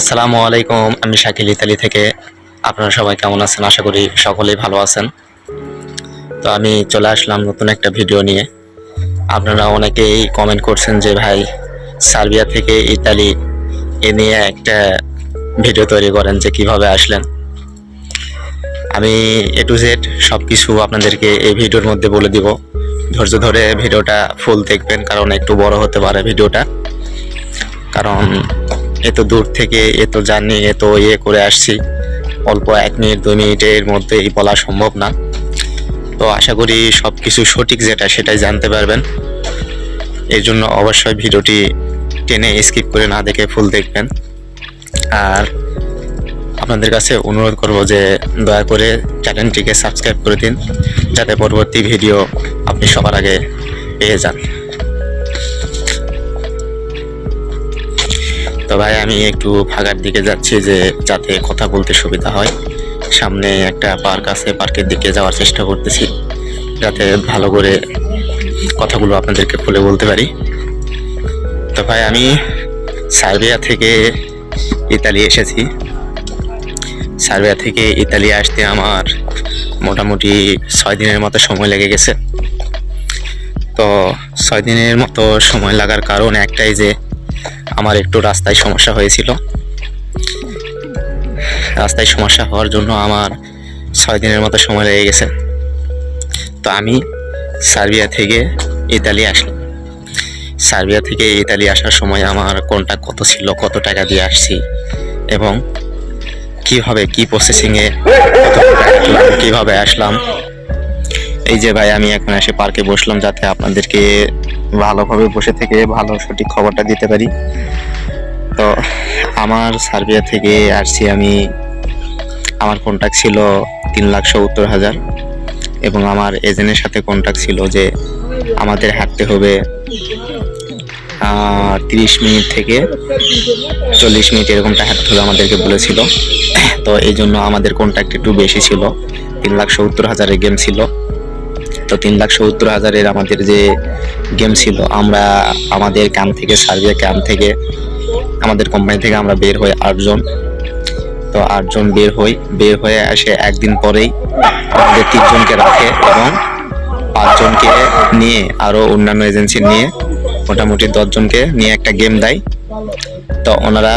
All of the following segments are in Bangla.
আসসালামু আলাইকুম, আমি শাকিল ইতালি থেকে। আপনারা সবাই কেমন আছেন? আশা করি সকলেই ভালো আছেন। তো আমি চলে আসলাম নতুন একটা ভিডিও নিয়ে। আপনারা অনেকেই কমেন্ট করছেন যে, ভাই, সার্বিয়া থেকে ইতালি এ নিয়ে একটা ভিডিও তৈরি করেন যে, কীভাবে আসলেন? আমি এ টু জেড সব কিছু আপনাদেরকে এই ভিডিওর মধ্যে বলে দিব। ধৈর্য ধরে ভিডিওটা ফুল দেখবেন, কারণ একটু বড় হতে পারে ভিডিওটা। কারণ এত দূর থেকে এত জার্নি, এত ইয়ে করে আসছি। অল্প এক মিনিট, দুই মিনিটের মধ্যেই বলা সম্ভব না। তো আশা করি সব কিছু সঠিক যেটা, সেটাই জানতে পারবেন। এই জন্য অবশ্যই ভিডিওটি টেনে স্কিপ করে না দেখে ফুল দেখবেন। আর আপনাদের কাছে অনুরোধ করব যে দয়া করে চ্যানেলটিকে সাবস্ক্রাইব করে দিন, যাতে পরবর্তী ভিডিও আপনি সবার আগে পেয়ে যান। তো ভাই, আমি একটু ফাঁকার দিকে যাচ্ছি যে যাতে কথা বলতে সুবিধা হয়। সামনে একটা পার্ক আছে, পার্কের দিকে যাওয়ার চেষ্টা করতেছি, যাতে ভালো করে কথাগুলো আপনাদেরকে খুলে বলতে পারি। তো ভাই, আমি সার্বিয়া থেকে ইতালি এসেছি। সার্বিয়া থেকে ইতালি আসতে আমার মোটামুটি ছয় দিনের মতো সময় লেগে গেছে। তো ছয় দিনের মতো সময় লাগার কারণ একটাই যে আমার একটু রাস্তায় সমস্যা হয়েছিল। রাস্তায় সমস্যা হওয়ার জন্য আমার ছয় দিনের মতো সময় লেগে গেছে। তো আমি সার্বিয়া থেকে ইতালি আসলাম। সার্বিয়া থেকে ইতালি আসার সময় আমার কোনটা কত ছিল, কত টাকা দিয়ে আসছি এবং কীভাবে, কি প্রসেসিংয়ে কীভাবে আসলাম এই যে ভাই, আমি এখন এসে পার্কে বসলাম যাতে আপনাদেরকে ভালোভাবে বসে থেকে ভালো সঠিক খবরটা দিতে পারি। তো আমার সার্বিয়া থেকে আসছি আমি, আমার কন্ট্যাক্ট ছিল তিন লাখ সত্তর হাজার এবং আমার এজেন্টের সাথে কন্ট্যাক্ট ছিল যে আমাদের হাঁটতে হবে তিরিশ মিনিট থেকে চল্লিশ মিনিট এরকমটা হাঁটতে হবে আমাদেরকে বলেছিল। তো এই জন্য আমাদের কন্ট্যাক্ট একটু বেশি ছিল, তিন লাখ সত্তর হাজারের গেম ছিল। তো তিন লাখ সত্তর হাজারের আমাদের যে গেম ছিল, আমরা আমাদের ক্যাম্প থেকে, সার্বিয়া ক্যাম্প থেকে, আমাদের কোম্পানি থেকে আমরা বের হই আটজন। তো আটজন বের হই, বের হয়ে আসে একদিন পরেই আমাদের তিনজনকে রাখে এবং পাঁচজনকে নিয়ে আরও অন্যান্য এজেন্সি নিয়ে মোটামুটি দশজনকে নিয়ে একটা গেম দেয়। তো ওনারা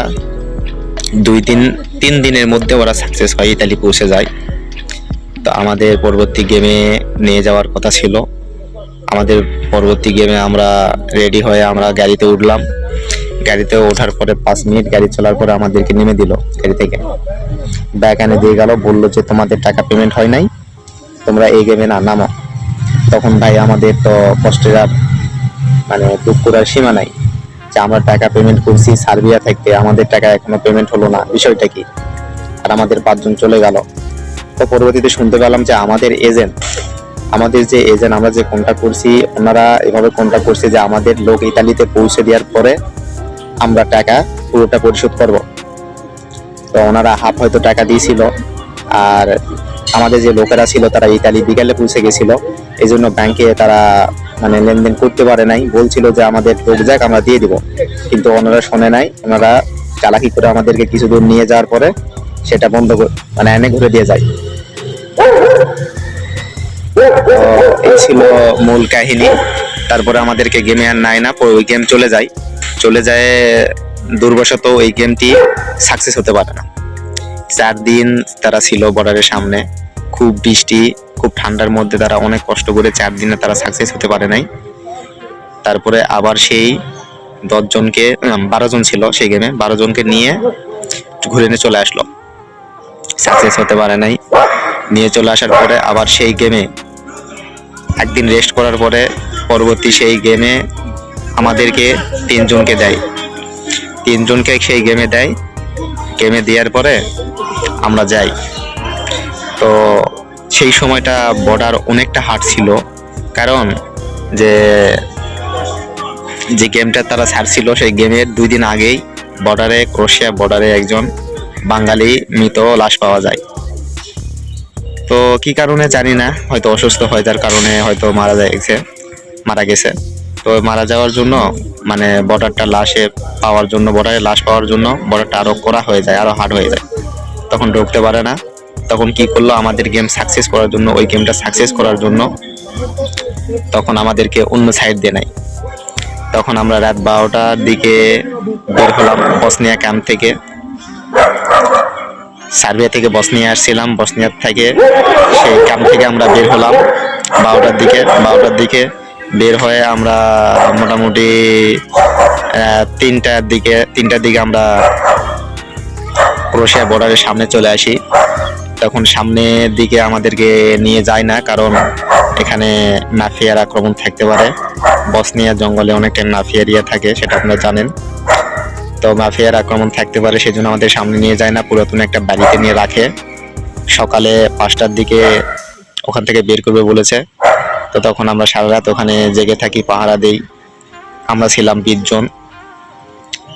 দুই দিন, তিন দিনের মধ্যে ওরা সাকসেস হয়, ইতালি পৌঁছে যায়। তো আমাদের পরবর্তী গেমে নিয়ে যাওয়ার কথা ছিল। আমাদের পরবর্তী গেমে আমরা রেডি হয়ে আমরা গাড়িতে উঠলাম। গাড়িতে ওঠার পরে পাঁচ মিনিট গাড়ি চলার পরে আমাদেরকে নেমে দিল গাড়ি থেকে। ব্যাগ এনে দিয়ে গেল, বলল যে তোমাদের টাকা পেমেন্ট হয় নাই, তোমরা এই গেমে না নামো। তখন ভাই আমাদের তো কষ্টের আর মানে দুঃখ করার সীমা নাই যে আমরা টাকা পেমেন্ট করছি, সার্বিয়া থাকতে আমাদের টাকা এখনও পেমেন্ট হলো না, বিষয়টা কি? আর আমাদের পাঁচজন চলে গেল। তো পরবর্তীতে শুনতে পেলাম যে আমাদের এজেন্ট আমাদের যে এজেন্ট আমরা যে কন্ট্যাক্ট করছি, ওনারা এভাবে কন্ট্যাক্ট করছে যে আমাদের লোক ইতালিতে পৌঁছে দেওয়ার পরে আমরা টাকা পুরোটা পরিশোধ করব। তো ওনারা হাফ হয়তো টাকা দিয়েছিল। আর আমাদের যে লোকেরা ছিল, তারা ইতালি বিকালে পৌঁছে গেছিল। এই জন্য ব্যাংকে তারা মানে লেনদেন করতে পারে নাই। বলছিল যে আমাদের লোক যাক, আমরা দিয়ে দিব। কিন্তু ওনারা শোনে নাই। ওনারা চালাকি করে আমাদেরকে কিছু দূর নিয়ে যাওয়ার পরে সেটা বন্ধ মানে এনে ঘুরে দিয়ে যায়। তো এই ছিল মূল কাহিনী। তারপরে আমাদেরকে গেমে আর নাই না ওই গেম চলে যায়। চলে যায় দুর্বশত ওই গেমটি সাকসেস হতে পারে না। চার দিন তারা ছিল বর্ডারের সামনে। খুব বৃষ্টি, খুব ঠান্ডার মধ্যে তারা অনেক কষ্ট করে চার দিনে তারা সাকসেস হতে পারে নাই। তারপরে আবার সেই দশজনকে বারো জন ছিল সেই গেমে বারো জনকে নিয়ে ঘুরে নিয়ে চলে আসলো। সাকসেস হতে পারে নাই। নিয়ে চলে আসার পরে আবার সেই গেমে একদিন রেস্ট করার পরে পরবর্তী সেই গেমে আমাদেরকে তিনজনকে দেয়। তিনজনকে সেই গেমে দেয়। গেমে দেওয়ার পরে আমরা যাই। তো সেই সময়টা বর্ডার অনেকটা হার্ড ছিল। কারণ যে যে গেমটা তারা ছাড়ছিল, সেই গেমের দুই দিন আগেই বর্ডারে ক্রোশিয়া বর্ডারে একজন বাঙালি মৃত লাশ পাওয়া যায়। তো কি কারণে জানি না, হয়তো অসুস্থ হয়, যার কারণে হয়তো মারা গেছে মারা গেছে। তো মারা যাওয়ার জন্য মানে বর্ডারটা লাশে পাওয়ার জন্য, বর্ডারে লাশ পাওয়ার জন্য বর্ডারটা আরও করা হয়ে যায়, আরও হার্ড হয়ে যায়। তখন ঢুকতে পারে না। তখন কি করল? আমাদের গেম সাকসেস করার জন্য, ওই গেমটা সাকসেস করার জন্য তখন আমাদেরকে অন্য সাইড দিয়ে নেয়। তখন আমরা রাত বারোটার দিকে বের হলাম, বসনিয়া ক্যাম্প থেকে। সার্বিয়া থেকে বসনিয়া আসছিলাম, বসনিয়ার থেকে সেই ক্যাম্প থেকে আমরা বের হলাম, বারোটার দিকে বারোটার দিকে বের হয়ে আমরা মোটামুটি তিনটার দিকে তিনটার দিকে আমরা ক্রোশিয়া বর্ডারের সামনে চলে আসি। তখন সামনের দিকে আমাদেরকে নিয়ে যায় না, কারণ এখানে মাফিয়ার আক্রমণ থাকতে পারে। বসনিয়া জঙ্গলে অনেকটা মাফিয়া এরিয়া থাকে, সেটা আপনারা জানেন। তো মাফিয়ার আক্রমণ থাকতে পারে, সেজন্য আমাদের সামনে নিয়ে যায় না, পুরাতন একটা বাড়িতে নিয়ে রাখে। সকালে পাঁচটার দিকে ওখান থেকে বের করবে বলেছে। তো তখন আমরা সারা রাত ওখানে জেগে থাকি, পাহারা দেই। আমরা ছিলাম বিশ জন।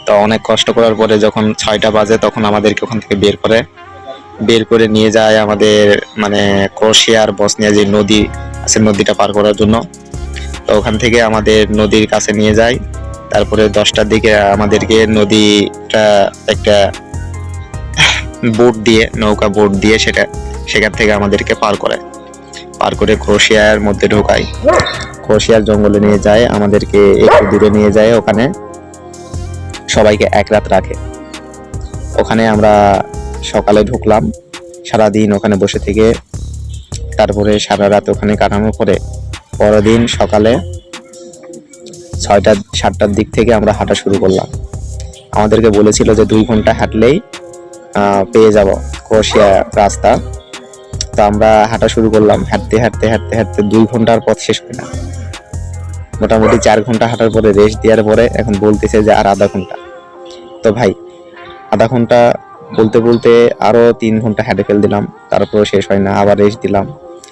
তো অনেক কষ্ট করার পরে যখন ছয়টা বাজে, তখন আমাদেরকে ওখান থেকে বের করে। বের করে নিয়ে যায় আমাদের মানে ক্রোশিয়ার বসনিয়া যে নদী আছে, নদীটা পার করার জন্য। তো ওখান থেকে আমাদের নদীর কাছে নিয়ে যায়। তারপরে দশটার দিকে আমাদেরকে নদীটা একটা বোট দিয়ে, নৌকা বোট দিয়ে সেটা, সেখান থেকে আমাদেরকে পার করে পার করে ক্রোশিয়ার মধ্যে ঢোকায়। ক্রোশিয়ার জঙ্গলে নিয়ে যায়, আমাদেরকে একটু দূরে নিয়ে যায় ওখানে। সবাইকে এক রাত রাখে। ওখানে আমরা সকালে ঢুকলাম। সারাদিন ওখানে বসে থেকে, তারপরে সারা রাত ওখানে কাটানোর পরে পরের দিন সকালে ছয়টা সাতটার দিক থেকে আমরা হাঁটা শুরু করলাম। আমাদেরকে বলেছিল যে দুই ঘণ্টা হাঁটলেই পেয়ে যাব ক্রোশিয়া রাস্তা। তো আমরা হাঁটা শুরু করলাম। হাঁটতে হাঁটতে হাঁটতে হাঁটতে দুই ঘণ্টার পথ শেষ হয় না মোটামুটি চার ঘণ্টা হাঁটার পরে, রেস্ট দেওয়ার পরে এখন বলতেছে যে আর আধা ঘণ্টা। তো ভাই, আধা ঘণ্টা বলতে বলতে আরও তিন ঘণ্টা হেঁটে ফেল দিলাম। তারপর শেষ হয় না। আবার রেস্ট দিলাম।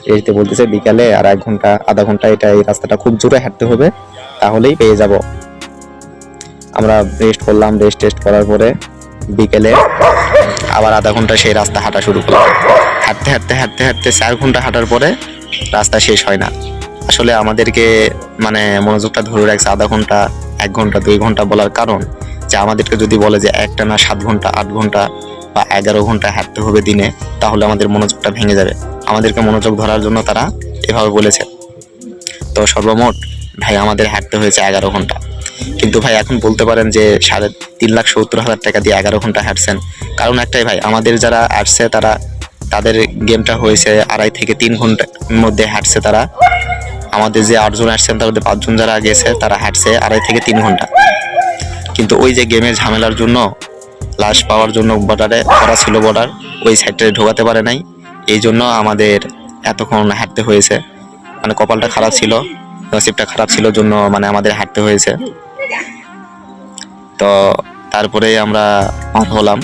দিয়ে বলতেছে বিকালে আর এক ঘণ্টা, আধা ঘণ্টা, এটা এই রাস্তাটা খুব জোরে হাঁটতে হবে, তাহলেই পেয়ে যাব। আমরা রেস্ট করলাম রেস্ট টেস্ট করার পরে বিকেলে আবার আধা ঘণ্টা সেই রাস্তা হাঁটা শুরু করলাম। হাঁটতে হাঁটতে হাঁটতে হাঁটতে চার ঘণ্টা হাঁটার পরে রাস্তা শেষ হয় না। আসলে আমাদেরকে মানে মনোযোগটা ধরে রাখছে আধা ঘণ্টা, এক ঘণ্টা, দুই ঘণ্টা বলার কারণ যে আমাদেরকে যদি বলে যে একটা না সাত ঘণ্টা, আট ঘণ্টা বা এগারো ঘণ্টা হাঁটতে হবে দিনে, তাহলে আমাদের মনোযোগটা ভেঙে যাবে। আমাদেরকে মনোযোগ ধরার জন্য তারা এভাবে বলেছে। তো সর্বমোট ভাই, আমাদের হাঁটতে হয়েছে এগারো ঘণ্টা। কিন্তু ভাই, এখন বলতে পারেন যে সাড়ে তিন লাখ সত্তর হাজার টাকা দিয়ে এগারো ঘণ্টা হাঁটছেন। কারণ একটাই ভাই, আমাদের যারা আসছে তারা, তাদের গেমটা হয়েছে আড়াই থেকে তিন ঘণ্টার মধ্যে হাঁটছে তারা। আমাদের যে আটজন আসছেন তার মধ্যে পাঁচজন যারা গেছে, তারা হাঁটছে আড়াই থেকে তিন ঘণ্টা। কিন্তু ওই যে গেমের ঝামেলার জন্য লাশ পাওয়ার জন্য বর্ডারে করা ছিল বর্ডার ওই সাইডটা ঢোকাতে পারে নাই। এই জন্য আমাদের এতক্ষণ হাঁটতে হয়েছে। মানে কপালটা খারাপ ছিল, নসিবটা খারাপ ছিল, জন্য মানে আমাদের হাঁটতে হয়েছে। তো তারপরে আমরা পার হলাম।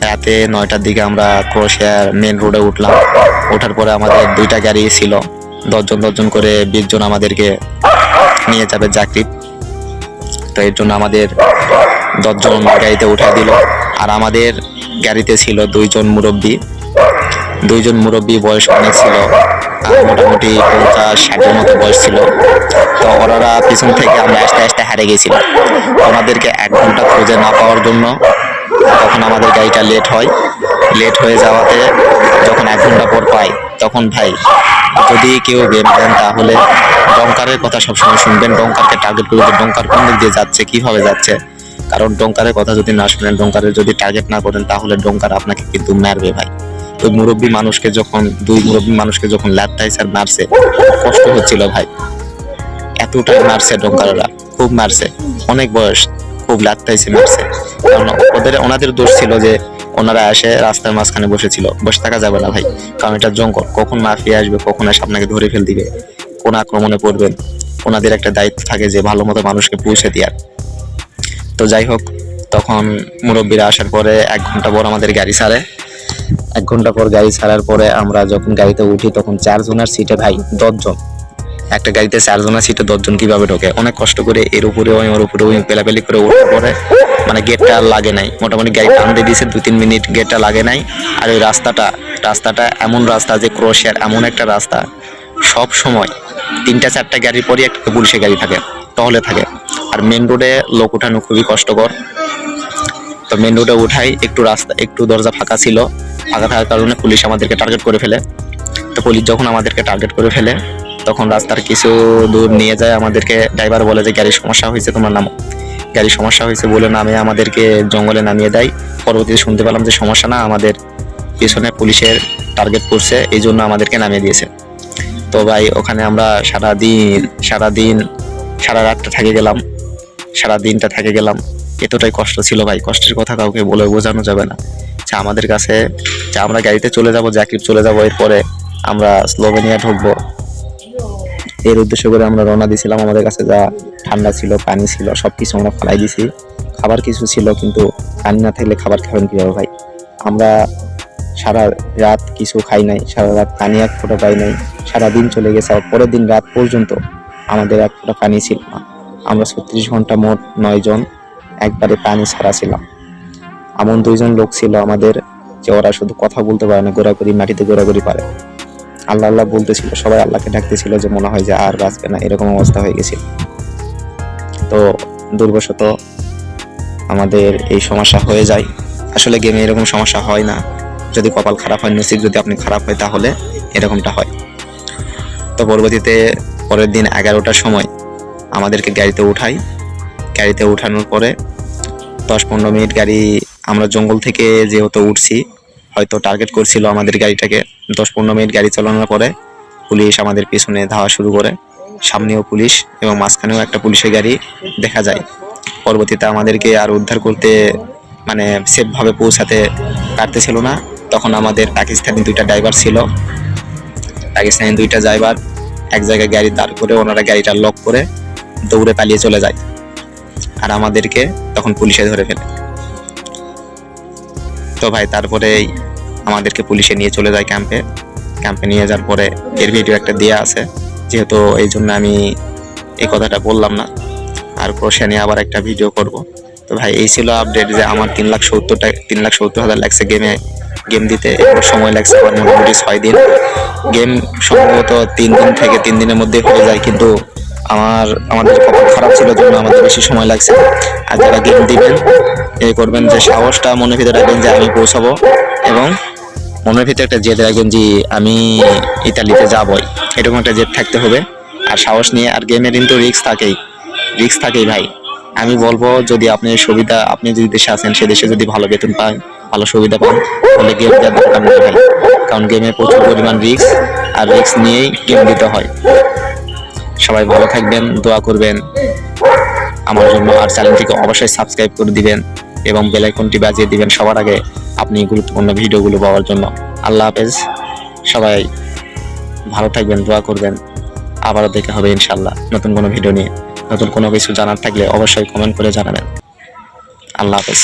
রাতে নয়টার দিকে আমরা ক্রোশিয়ার মেন রোডে উঠলাম। ওঠার পরে আমাদের দুইটা গাড়ি ছিল। দশজন দশজন করে বিশজন আমাদেরকে নিয়ে যাবে জাকরিত তো এর জন্য আমাদের দশজন গাড়িতে উঠে দিল। আর আমাদের গাড়িতে ছিল দুইজন মুরব্বী। দুইজন মুরব্বী বয়স অনেক ছিল, আর মোটামুটি পঞ্চাশ, ষাটের মতো বয়স ছিল। তো ওনারা পিছন থেকে আমরা আস্তে আস্তে হারে গেছিলাম। ওনাদেরকে এক ঘণ্টা খুঁজে না পাওয়ার জন্য তখন আমাদের গাড়িটা লেট হয়। লেট হয়ে যাওয়াতে যখন এক ঘণ্টা পর পাই তখন ভাই, যদি কেউ গেম দেন তাহলে ডঙ্কারের কথা সবসময় শুনবেন। ডঙ্কারকে টার্গেট করে যে ডঙ্কার কোন দিক দিয়ে যাচ্ছে, কীভাবে যাচ্ছে। কারণ ডঙ্কারের কথা যদি না শুনেন, ডঙ্কারের যদি টার্গেট না করেন, তাহলে ডঙ্কার আপনাকে কিন্তু মারবে ভাই। ওই মুরব্বী মানুষকে যখন, দুই মুরব্বী মানুষকে যখন ল্যাপটাইস আর মারছে, কষ্ট হচ্ছিল ভাই। এতটাই মারছে ডঙ্কাররা, খুব মারছে। অনেক বয়স খুব লাত্তাইছে মারছে। কারণ ওদের, ওনাদের দোষ ছিল যে ওনারা এসে রাস্তার মাঝখানে বসেছিল। বসে থাকা যাবে না ভাই, কারণ এটা জঙ্গল। কখন মাফিয়া আসবে, কখন এসে আপনাকে ধরে ফেল দিবে? কোন আক্রমণে পড়বেন ওনাদের একটা দায়িত্ব থাকে যে ভালো মতো মানুষকে পৌঁছে দেওয়ার তো যাই হোক, তখন মুরব্বীরা আসার পরে এক ঘণ্টা পর আমাদের গাড়ি ছাড়ে। এক ঘণ্টা পর গাড়ি ছাড়ার পরে আমরা যখন গাড়িতে উঠি, তখন চারজনের সিটে ভাই দশজন। একটা গাড়িতে চারজনের সিটে দশজন কীভাবে ঢোকে? অনেক কষ্ট করে এর উপরে ওই, ওর উপরে ওই পেলাপেলি করে ওঠার পরে মানে গেটটা লাগে নাই। মোটামুটি গাড়ি টান দিয়ে দিয়েছে দু তিন মিনিট গেটটা লাগে নাই। আর ওই রাস্তাটা রাস্তাটা এমন রাস্তা যে ক্রোশিয়ার এমন একটা রাস্তা। সব সময় তিনটা, চারটা গাড়ির পরই একটা পুলিশের গাড়ি থাকে, টহলে থাকে। আর মেন রোডে লোক উঠানো খুবই কষ্টকর। তো মেন রোডে উঠাই, একটু রাস্তা, একটু দরজা ফাঁকা ছিল। ফাঁকা থাকার কারণে পুলিশ আমাদেরকে টার্গেট করে ফেলে। তো পুলিশ যখন আমাদেরকে টার্গেট করে ফেলে তখন রাস্তার কিছু দূর নিয়ে যায় আমাদেরকে। ড্রাইভার বলে যে, গাড়ির সমস্যা হয়েছে, তোমার নাম। গাড়ির সমস্যা হয়েছে বলে নামে আমাদেরকে জঙ্গলে নামিয়ে দেয়। পরবর্তীতে শুনতে পেলাম যে, সমস্যা না, আমাদের পিছনে পুলিশের টার্গেট করছে এই জন্য আমাদেরকে নামিয়ে দিয়েছে। তো ভাই, ওখানে আমরা সারা দিন সারা দিন সারা রাতটা থেকে গেলাম। সারা দিনটা থেকে গেলাম। এতটাই কষ্ট ছিল ভাই। কষ্টের কথা কাউকে বলে বোঝানো যাবে না। যে আমাদের কাছে, যে আমরা গাড়িতে চলে যাব জাকিব চলে যাব, এরপরে আমরা স্লোভেনিয়া ঢুকবো। এর উদ্দেশ্য করে আমরা রওনা দিয়েছিলাম। আমাদের কাছে যা ঠান্ডা ছিল, পানি ছিল সব কিছু আমরা ফেলাই দিছি খাবার কিছু ছিল, কিন্তু পানি না থাকলে খাবার খাবেন কীভাবে ভাই? আমরা সারা রাত কিছু খাই নাই, সারা রাত পানি এক ফোঁটা পাই নাই সারা দিন চলে গেছে, আর পরের দিন রাত পর্যন্ত আমাদের এক ফোঁটা পানি ছিল না। আমরা ছত্রিশ ঘণ্টা মোট নয় জন একবারে পানি ছাড়া ছিলাম। এমন দুইজন লোক ছিল আমাদের যে ওরা শুধু কথা বলতে পারে না, ঘোরাঘুরি, মাটিতে ঘোরাঘুরি পারে। আল্লাহ আল্লাহ বলতেছিল, সবাই আল্লাহকে ডাকতেছিল যে মনে হয় যে আর বাঁচবে না, এরকম অবস্থা হয়ে গেছিল। তো দুর্বশত আমাদের এই সমস্যা হয়ে যায়। আসলে গেমে এরকম সমস্যা হয় না। যদি কপাল খারাপ হয়, নসিব যদি আপনি খারাপ হয়, তাহলে এরকমটা হয়। তো পরবর্তীতে পরের দিন এগারোটার সময় আমাদেরকে গাড়িতে উঠাই। গাড়িতে উঠানোর পরে দশ পনেরো মিনিট গাড়ি, আমরা জঙ্গল থেকে যেহেতু উঠছি হয়তো টার্গেট করছিল আমাদের গাড়িটাকে। দশ পনেরো মিনিট গাড়ি চালানোর পরে পুলিশ আমাদের পিছনে ধাওয়া শুরু করে। সামনেও পুলিশ এবং মাঝখানেও একটা পুলিশের গাড়ি দেখা যায়। পরবর্তীতে আমাদেরকে আর উদ্ধার করতে মানে সেফভাবে পৌঁছাতে পারতেছিল না। তখন আমাদের পাকিস্তানি দুইটা ড্রাইভার ছিল। পাকিস্তানি দুইটা ড্রাইভার এক জায়গায় গাড়ি দাঁড় করে ওনারা গাড়িটা লক করে দৌড়ে পালিয়ে চলে যায়। আর আমাদেরকে তখন পুলিশে ধরে ফেলে। তো ভাই তারপরেই আমাদেরকে পুলিশে নিয়ে চলে যায় ক্যাম্পে। ক্যাম্পে নিয়ে যাওয়ার পরে এর ভিডিও একটা দেয়া আছে, যেহেতু এই জন্য আমি এই কথাটা বললাম না। আর ক্রোশিয়া নিয়ে আবার একটা ভিডিও করব। তো ভাই, এই ছিল আপডেট যে আমার তিন লাখ সত্তর টাকা, তিন লাখ সত্তর হাজার লাগছে গেমে গেম দিতে এরপর সময় লাগছে, আমার মোটামুটি ছয় দিন। গেম সম্ভবত তিন দিন থেকে তিন দিনের মধ্যে হয়ে যায়, কিন্তু আমার, আমাদের কপাল খারাপ ছিল, জন্য আমাদের বেশি সময় লাগছে। আর যারা গেম দিবেন, এ করবেন যে সাহসটা, মনের ভিতরে রাখবেন যে আমি পৌঁছাবো। এবং মনের ভিতরে একটা জেদ রাখবেন যে আমি ইতালিতে যাবই। এরকম একটা জেদ থাকতে হবে। আর সাহস নিয়ে আর গেমের কিন্তু রিস্ক থাকেই। রিক্স থাকেই ভাই। আমি বলব, যদি আপনি সুবিধা, আপনি যদি দেশে আছেন, সে দেশে যদি ভালো বেতন পান ভালো সুবিধা পান, তাহলে গেম দেওয়ার দরকার নেই ভাই। কারণ গেমে প্রচুর পরিমাণ রিস্ক আর রিস্ক নিয়েই গেম দিতে হয়। সবাই ভালো থাকবেন, দোয়া করবেন। আমার জন্য আর চ্যানেলটিকে অবশ্যই সাবস্ক্রাইব করে দিবেন এবং বেল আইকনটি বাজিয়ে দিবেন সবার আগে। আপনি গুরুত্বপূর্ণ ভিডিওগুলো পাওয়ার জন্য। আল্লাহ হাফেজ। সবাই ভালো থাকবেন, দোয়া করবেন। আবারও দেখা হবে ইনশাল্লাহ নতুন কোনো ভিডিও নিয়ে। নতুন কোনো কিছু জানার থাকলে অবশ্যই কমেন্ট করে জানাবেন। আল্লাহ হাফেজ।